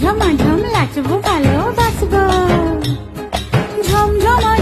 ঝমাঝম নাচবো ভালো বাঁচবো ঝমঝমা